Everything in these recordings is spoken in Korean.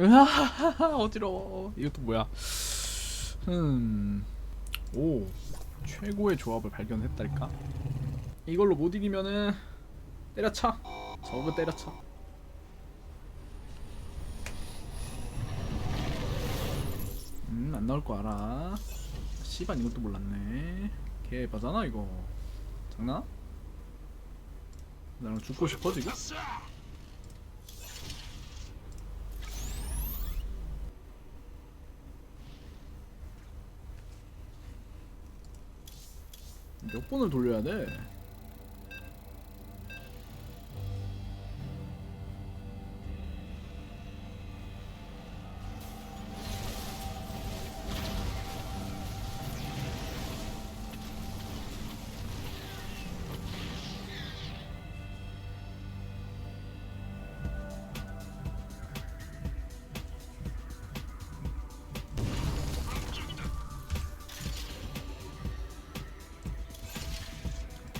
으아 어지러워. 이것도 뭐야? 음오 최고의 조합을 발견했달까? 이걸로 못 이기면은 때려쳐. 저거 때려쳐. 음안 나올 거 알아. 씨발 이것도 몰랐네. 개바잖아 이거. 장난? 나랑 죽고 싶어 지금? 몇 번을 돌려야 돼?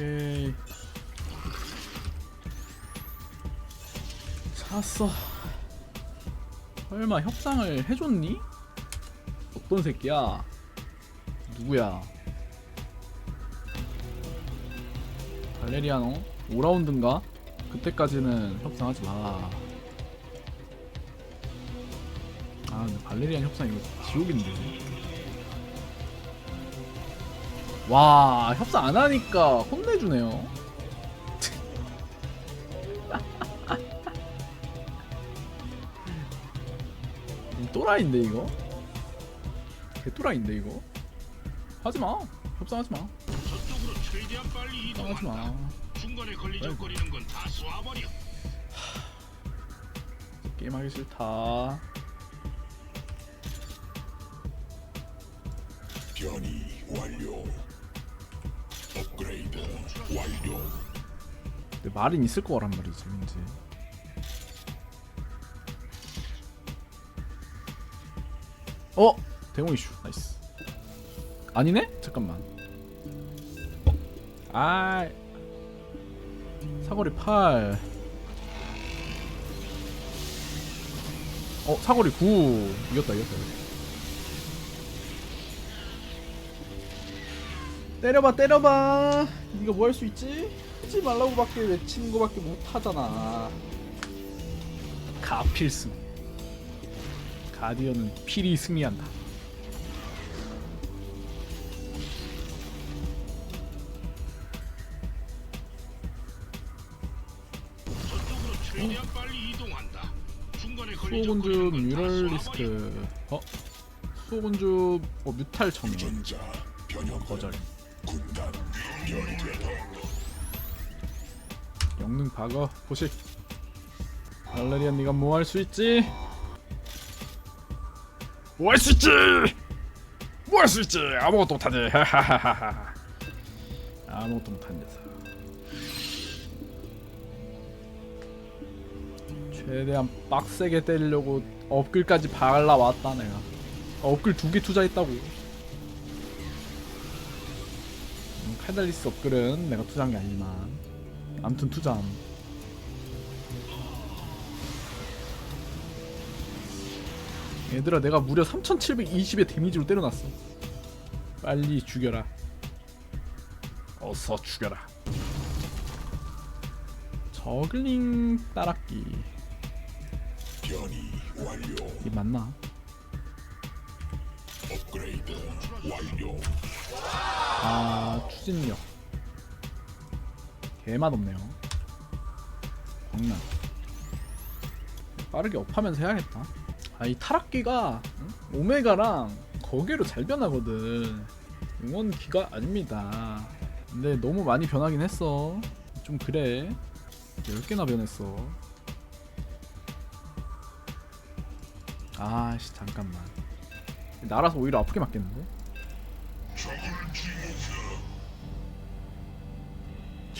오케이 샀어 설마 협상을 해줬니? 어떤 새끼야? 누구야? 발레리아노? 5라운드인가? 그때까지는 협상하지 마. 아 근데 발레리안 협상 이거 지옥인데 와 협상 안 하니까 혼내주네요. 이 또라이인데 이거? 개 또라이인데 이거? 하지마 협상하지마 저쪽으로 최대한 빨리 이동한다. 중간에 걸리적거리는 건다 쏘아버려. 게임하기 싫다 변이 완료. 완료. 근데 말은 있을 거란 말이지 왠지 어? 대공 이슈 나이스 아니네? 잠깐만 아 사거리 8 어, 사거리 9 이겼다 이겼다 이겼다. 때려봐 때려봐 이거 뭐 할 수 있지? 하지 말라고 밖에 외치는 거 밖에 못 하잖아 가필승 가디언은 필히 승리한다 저쪽으로 최대한 빨리 이동한다. 중간에 수호군주 걸리적거리는 건다 쏘아버려. 뮤럴리스크 어? 수호군주 어, 뮤탈 전자 변형 거절. 영능 박어 보식 발레리안 네가 뭐 할 수 있지? 뭐 할 수 있지? 뭐 할 수 있지? 아무것도 하하하하 아무것도 못한 녀석 최대한 빡세게 때리려고 업글까지 발라왔다 내가 업글 두 개 투자했다고 음, 칼달리스 업글은 내가 투자한 게 아니지만 암튼 투자함 얘들아 내가 무려 3720의 데미지로 때려놨어 빨리 죽여라 어서 죽여라 저글링 변이 완료. 이게 맞나? 업그레이드 완료. 아 추진력. 개맛 없네요. 광란 빠르게 업하면서 해야겠다. 아 이 타락기가 응? 오메가랑 거기로 잘 변하거든. 응원기가 아닙니다. 근데 너무 많이 변하긴 했어. 좀 그래. 10개나 변했어. 아씨 잠깐만. 날아서 오히려 아프게 맞겠는데?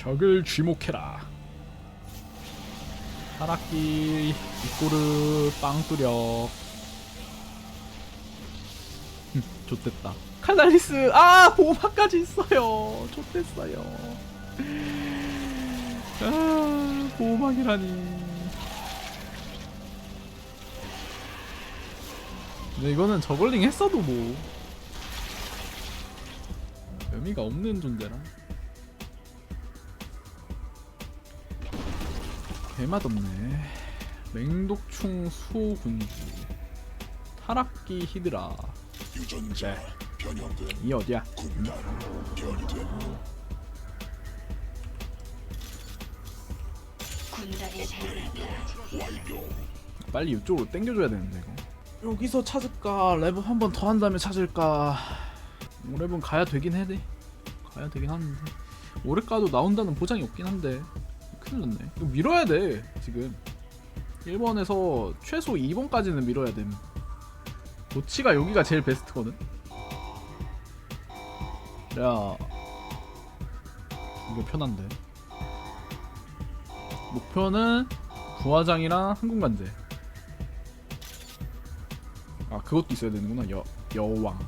적을 쥐목해라. 타락기 이꼬르 빵. 흠, 좋됐다. 칼날리스 아 보호막까지 있어요. 좋됐어요. 아 보호막이라니. 근데 이거는 저글링 했어도 뭐 의미가 없는 존재라 개맛 없네. 맹독충 수호군주 타락기 히드라. 유전자 변형된 이 어디야? 군단 변이됨 군단이 잘한다. 완료. 빨리 이쪽으로 당겨줘야 되는데 이거. 여기서 찾을까? 랩업 한 번 더 한 다음에 찾을까? 랩은 가야 되긴 해 돼. 가야 되긴 하는데. 올해 가도 나온다는 보장이 없긴 한데 큰일 났네. 이거 밀어야 돼 지금. 1번에서 최소 2번까지는 밀어야 됨. 도치가 여기가 제일 베스트거든. 야. 이거 편한데. 목표는 부화장이랑 항공관제. 아 그것도 있어야 되는구나. 여 여왕.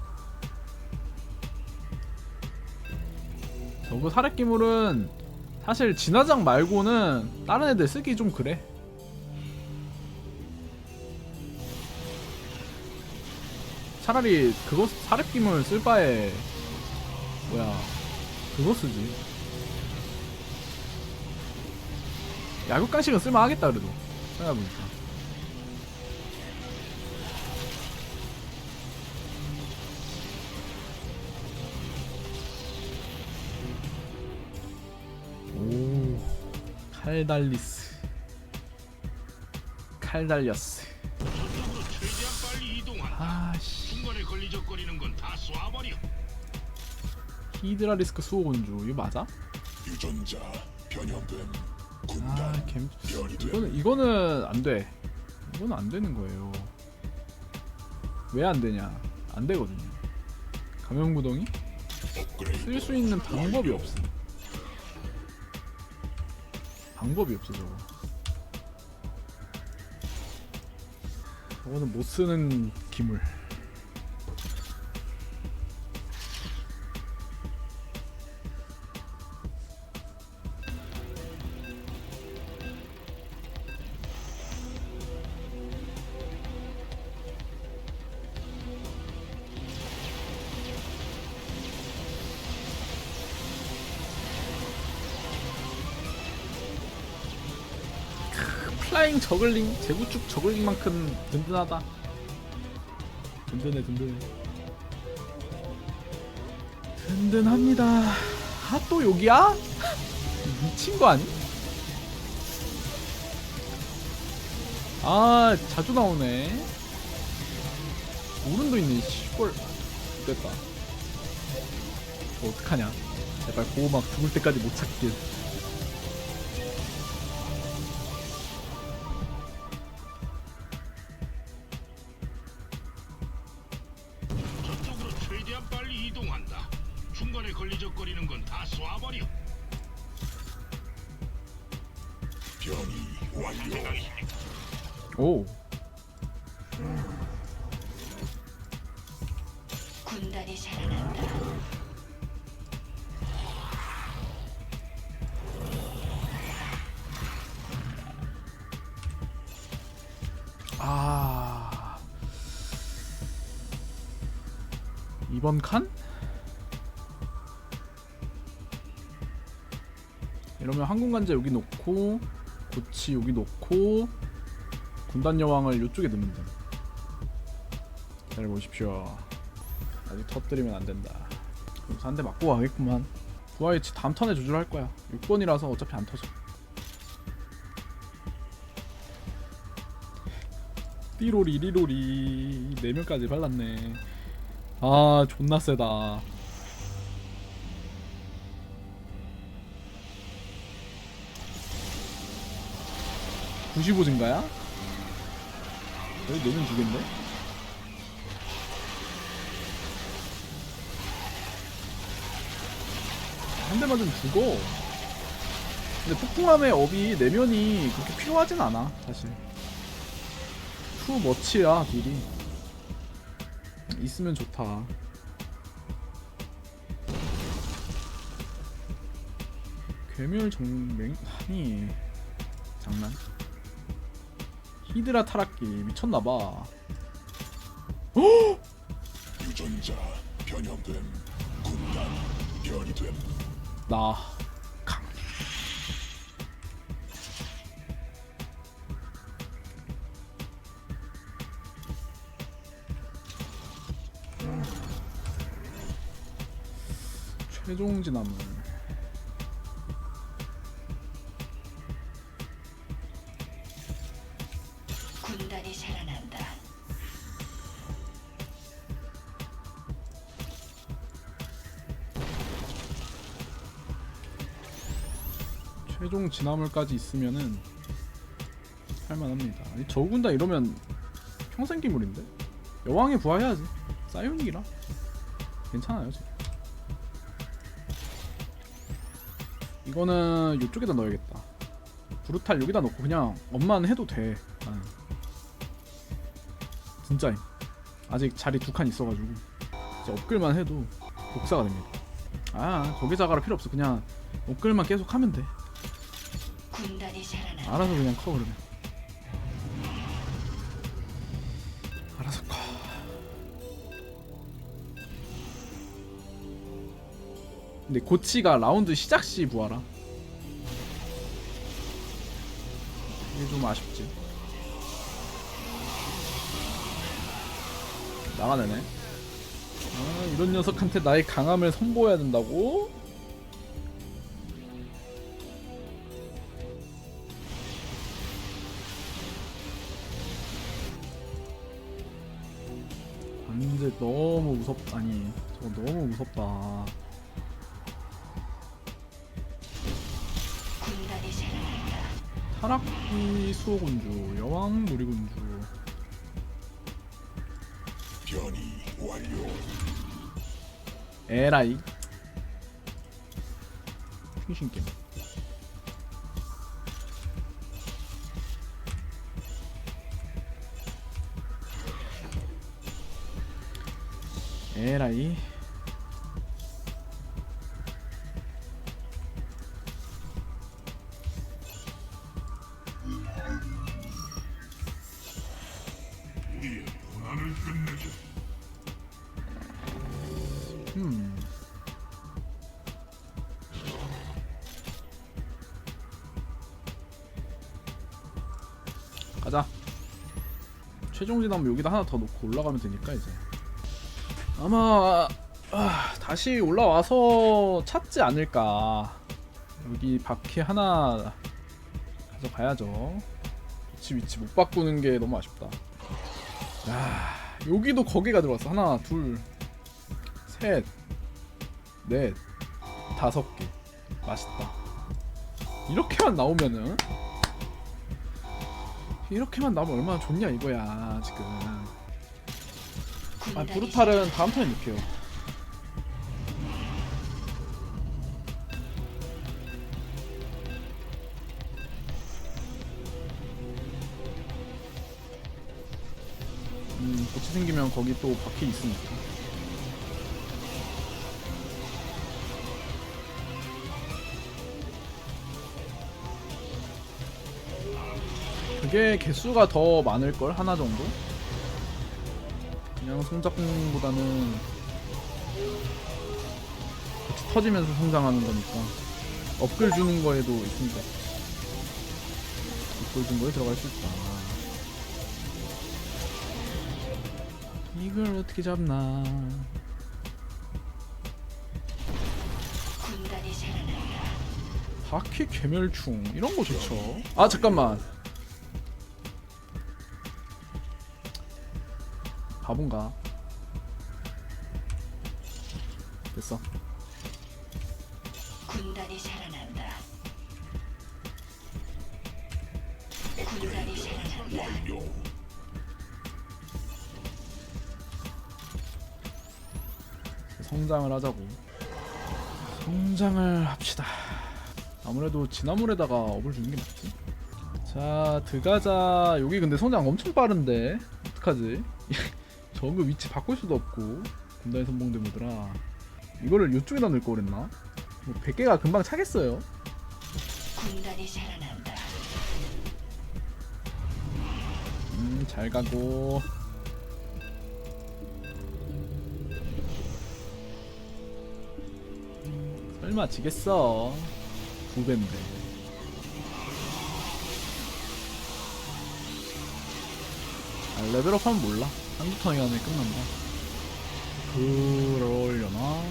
저그 사례기물은 사실 진화장 말고는 다른 애들 쓰기 좀 그래. 차라리 그거 사례기물 쓸 바에 뭐야 그거 쓰지. 야구 간식은 쓸만하겠다 그래도. 생각해보니까 칼달리스 이동한다. 아씨 중간에 걸리적거리는 건 다 쏴버려. 히드라 리스크 수호군주 이거 맞아? 유전자 변형된 군단 아갬 변이됨 이거는 이거는 안 돼. 이거는 안 되는 거예요. 왜 안 되냐? 안 되거든요. 감염 구덩이 업그레이드 쓸 수 있는 방법이 없어. 방법이 없어 저거. 저거는 못 쓰는 기물. 저글링 제구축 저글링만큼 든든하다. 든든해 든든해. 든든합니다. 아 또 여기야? 미친 거 아니? 아 자주 나오네. 오른도 있네. 시골 됐다. 어, 어떡하냐? 제발 고막 죽을 때까지 못 찾길. 이번 칸? 이러면 항공관제 여기 놓고 고치 여기 놓고 군단 여왕을 이쪽에 넣으면 돼. 잘 보십시오. 아직 터뜨리면 안 된다. 그래서 한 대 맞고 가겠구만. 부하이치 다음 턴에 조절할 거야. 6번이라서 어차피 안 터져. 띠로리 리로리 4명까지 발랐네 아 존나 세다. (95 증가야) 여기 4명 죽겠네 한 대 맞으면 죽어 근데 폭풍함의 업이 내면이 그렇게 필요하진 않아 사실. 투 머치야 딜이 있으면 좋다. 괴멸 정맹 아니 장난. 히드라 타락기 미쳤나봐. 유전자 변형됨 군단 변이됨. 나 최종 진화물 군단이 살아난다. 최종 진화물까지 있으면은 할만합니다. 이 저군다 이러면 평생 기물인데 여왕이 부활해야지. 사이오닉이라 괜찮아요 지금. 이거는 이쪽에다 넣어야겠다. 브루탈 여기다 넣고 그냥 엄만 해도 돼. 나는. 진짜임. 아직 자리 두 칸 있어가지고 이제 업글만 해도 복사가 됩니다. 아 거기 자가라 필요 없어. 그냥 업글만 계속 하면 돼. 알아서 그냥 커 그러면 근데 고치가 라운드 시작 시 부하라 이게 좀 아쉽지. 나가내네. 아 이런 녀석한테 나의 강함을 선보여야 된다고? 관제 너무 무섭 아니 저거 너무 무섭다 타락기 수호군주 여왕 놀이군주. 변이 완료. 에라이. 핑신게임. 에라이 최종 진화면 여기다 하나 더 놓고 올라가면 되니까 이제. 아마 아, 다시 올라와서 찾지 않을까. 여기 바퀴 하나 가져가야죠. 위치 위치 못 바꾸는 게 너무 아쉽다. 야 여기도 거기가 들어왔어. 하나 둘셋 넷, 다섯 개. 맛있다. 이렇게만 나오면은 이렇게만 나오면 얼마나 좋냐 이거야 지금. 아 브루탈은 다음 턴에 넣게요. 음, 고치 생기면 거기 또 바퀴 있으니까. 그게 개수가 더 많을 걸 하나 정도? 그냥 성장보다는 같이 터지면서 성장하는 거니까 업글 주는 거에도 있으니까 업글 준 거에 들어갈 수 있다. 이걸 어떻게 잡나? 바퀴 괴멸충 이런 거 좋죠. 아 잠깐만. 바본가? 됐어. 군단이 살아난다. 군단이 살아난다. 성장을 하자고. 성장을 합시다. 아무래도 진화물에다가 업을 주는 게 맞지. 자, 들어가자. 여기 근데 성장 엄청 빠른데. 어떡하지? 저그 위치 바꿀 수도 없고 군단의 선봉대모드라. 이거를 이쪽에다 넣을 걸 그랬나? 뭐 100개가 금방 차겠어요. 군단이 살아난다. 음잘 가고. 설마 지겠어? 9배인데. 레벨업 하면 몰라. 한두 턴이 안에 끝난다 그러려나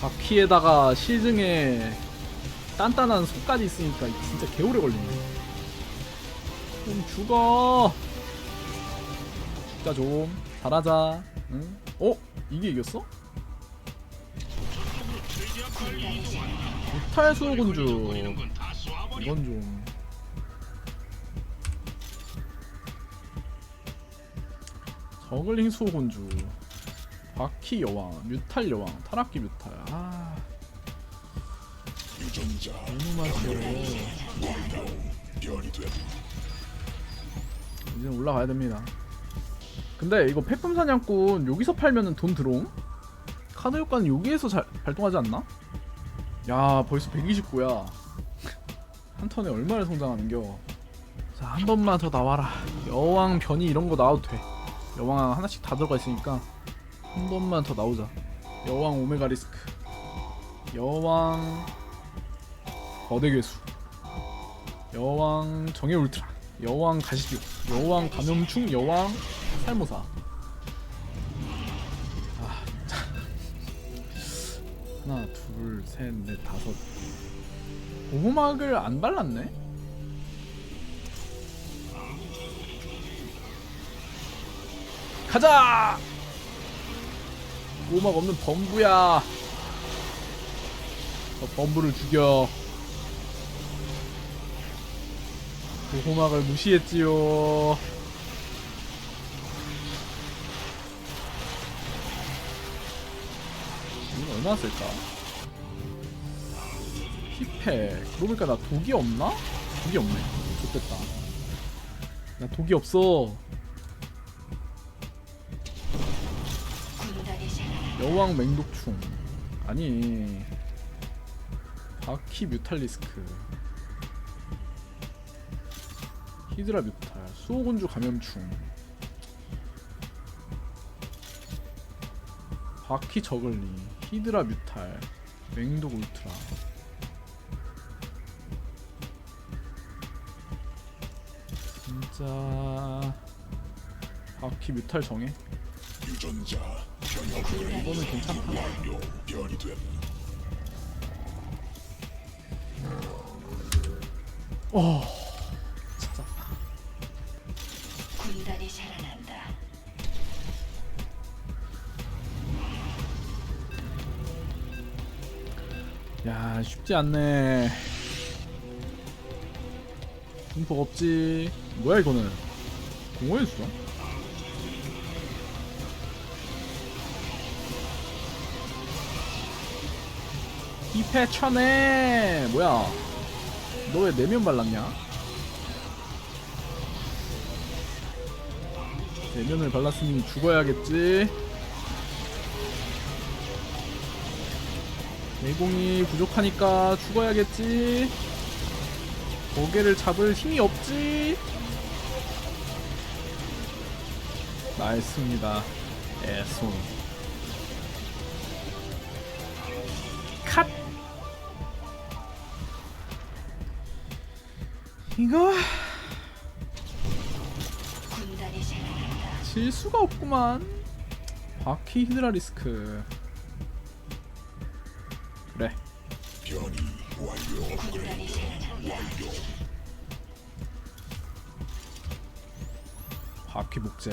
바퀴에다가 시중에 단단한 속까지 있으니까 진짜 개오래 걸리네. 좀 죽어. 죽자 좀. 잘하자. 응? 어? 이게 이겼어? 다 쏴버려. 이건 좀. 저글링 수호군주. 바퀴 여왕, 뮤탈 여왕, 타락기 뮤탈. 아, 너무 됨. 이제 올라가야 됩니다. 근데 이거 폐품 사냥꾼 여기서 팔면은 돈 들어옴? 카드 효과는 여기에서 잘 발동하지 않나? 야 벌써 129야. 한 턴에 얼마를 성장하는겨? 자 한 번만 더 나와라. 여왕 변이 이런 거 나와도 돼. 여왕 하나씩 다 들어가 있으니까 한 번만 더 나오자. 여왕 오메가 리스크. 여왕 거대 괴수. 여왕 정예 울트라. 여왕 가시교. 여왕 감염충. 여왕 살모사. 아, 진짜. 하나, 둘, 셋, 넷, 다섯. 보호막을 안 발랐네? 가자! 보호막 없는 범부야. 저 범부를 죽여. 보호막을 무시했지요. 이거 얼마나 쓸까? 힙팩. 그러고 보니까 나 독이 없나? 독이 없네. 좋겠다. 나 독이 없어. 여왕 맹독충. 아니. 바퀴 뮤탈리스크. 히드라 뮤탈. 수호군주 감염충. 바퀴 저글링. 히드라 뮤탈. 맹독 울트라. 진짜 바퀴 뮤탈 정해? 유전자 변형됨. 이거는 괜찮다. 완료. 변이 됨. 어. 야 쉽지 않네. 분폭 없지. 뭐야 이거는? 공허의 수야? 이패 쳐네 뭐야? 너 왜 내면 발랐냐? 내면을 발랐으니 죽어야겠지 내공이 부족하니까 죽어야겠지. 고개를 잡을 힘이 없지. 나였습니다. 애손. 컷. 이거. 질 수가 없구만. 바퀴 히드라 리스크. 바퀴 목재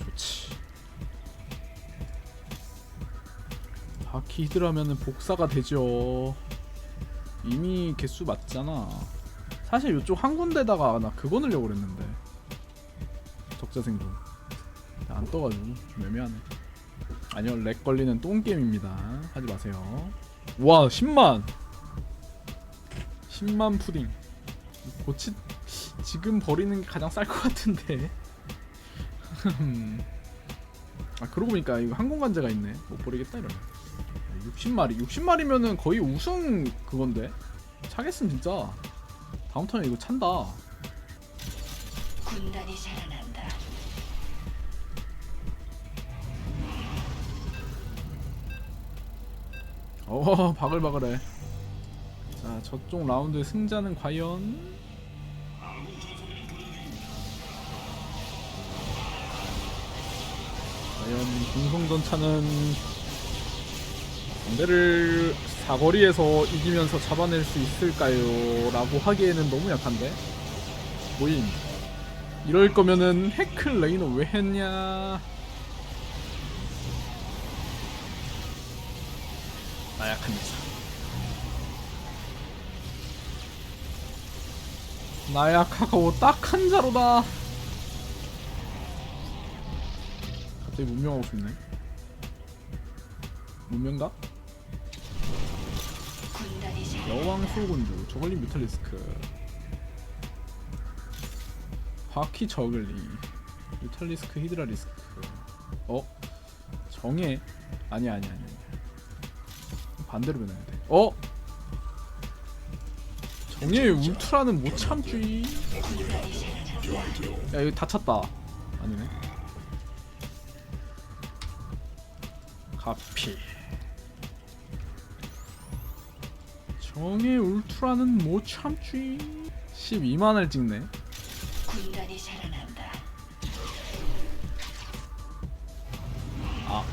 좋지. 바퀴 히드라면은 복사가 되죠. 이미 개수 맞잖아. 사실 이쪽 한 군데다가 나 그거 넣으려고 그랬는데. 적자 생존. 안 떠가지고 좀 애매하네. 아니요 렉 걸리는 똥게임입니다. 하지 마세요 와 10만. 10만 푸딩. 고치 지금 버리는 게 가장 쌀 것 같은데. 아 그러고 보니까 이거 항공관제가 있네. 못 버리겠다 이러면. 60마리. 60마리면은 거의 우승 그건데? 차겠음 진짜. 다음 턴에 이거 찬다. 군단이 자라난 어 바글바글해. 자 저쪽 라운드의 승자는 과연? 과연 공성전차는 상대를 사거리에서 이기면서 잡아낼 수 있을까요? 라고 하기에는 너무 약한데? 모임. 이럴 거면은 해클 레이너 왜 했냐 나약한 녀석 나약하고 딱한 자로다 갑자기 문명하고 싶네 문명가? 여왕 수호군주 저글링 뮤탈리스크 바퀴 저글링 뮤탈리스크 히드라 리스크 어? 정해 아니야 아니야 아니야. 반대로 변해야 돼. 어? 정의 울트라는 못 참지. 야 이거 다 찼다. 아니네. 가피. 정의 울트라는 못 참지. 12만을 찍네. 군단이 자라난다. 아.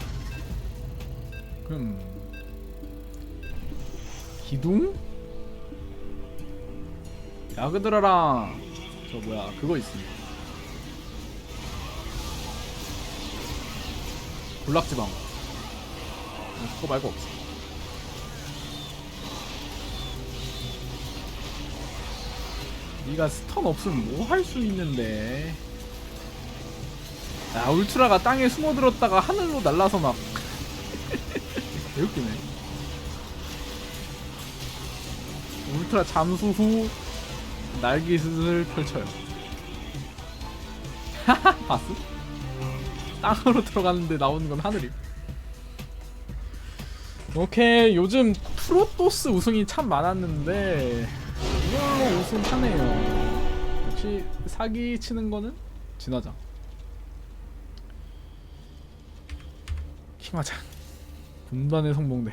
그럼 기둥? 야그드라랑 저 뭐야 그거 있습니다. 군락지방. 그거 말고 없어. 네가 스턴 없으면 뭐 할 수 있는데. 야 울트라가 땅에 숨어들었다가 하늘로 날라서 막. 개웃기네 울트라 잠수 후 날깃을 펼쳐요. 봤어? 땅으로 들어갔는데 나오는 건 하늘임 오케이 요즘 프로토스 우승이 참 많았는데 이걸로 우승하네요. 역시 사기 치는 거는? 진화장 킹화장. 군단의 성공대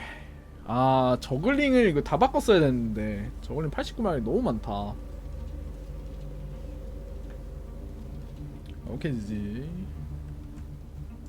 아 저글링을 이거 다 바꿨어야 됐는데. 저글링 89마리 너무 많다. 오케이 지지